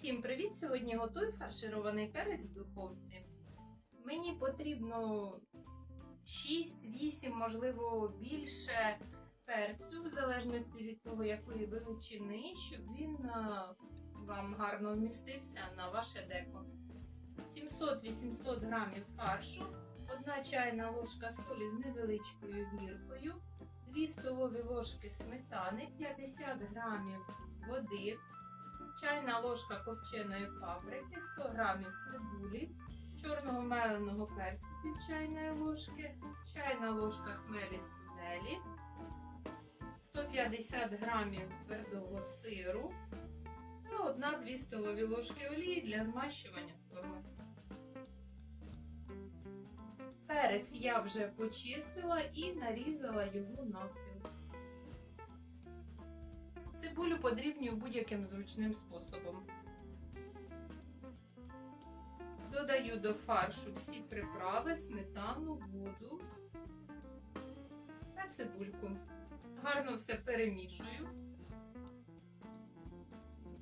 Усім привіт! Сьогодні готую фарширований перець в духовці. Мені потрібно 6-8, можливо, більше перцю, в залежності від того, якої величини, щоб він е, вам гарно вмістився на ваше деко. 700-800 грамів фаршу, 1 чайна ложка солі з невеличкою гіркою, 2 столові ложки сметани, 50 грамів води, чайна ложка копченої паприки, 100 грамів цибулі, чорного меленого перцю пів чайної ложки, чайна ложка хмелі суделі, 150 грамів твердого сиру та 1-2 столові ложки олії для змащування форми. Перець я вже почистила і нарізала його навпіл. Цибулю подрібнюю будь-яким зручним способом. Додаю до фаршу всі приправи, сметану, воду та цибульку. Гарно все перемішую.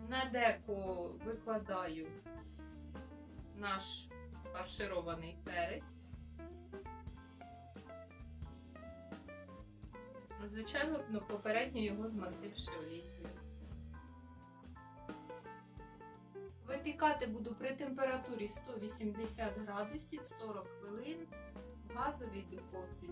На деко викладаю наш фарширований перець. Звичайно, ну, попередньо його змастивши олійкою. Випікати буду при температурі 180 градусів 40 хвилин в газовій духовці.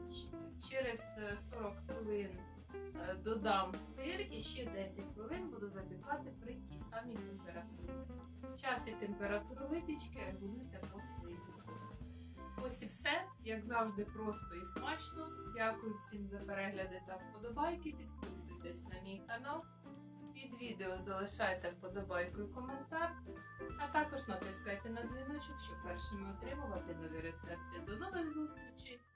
Через е, 40 хвилин е, додам сир і ще 10 хвилин буду запікати при тій самій температурі. Час і температуру випічки регулюйте по своїй духовці. Ось і все, як завжди, просто і смачно. Дякую всім за перегляди та вподобайки. Підписуйтесь на мій канал. Під відео залишайте вподобайку і коментар, а також натискайте на дзвіночок, щоб першими отримувати нові рецепти. До нових зустрічей!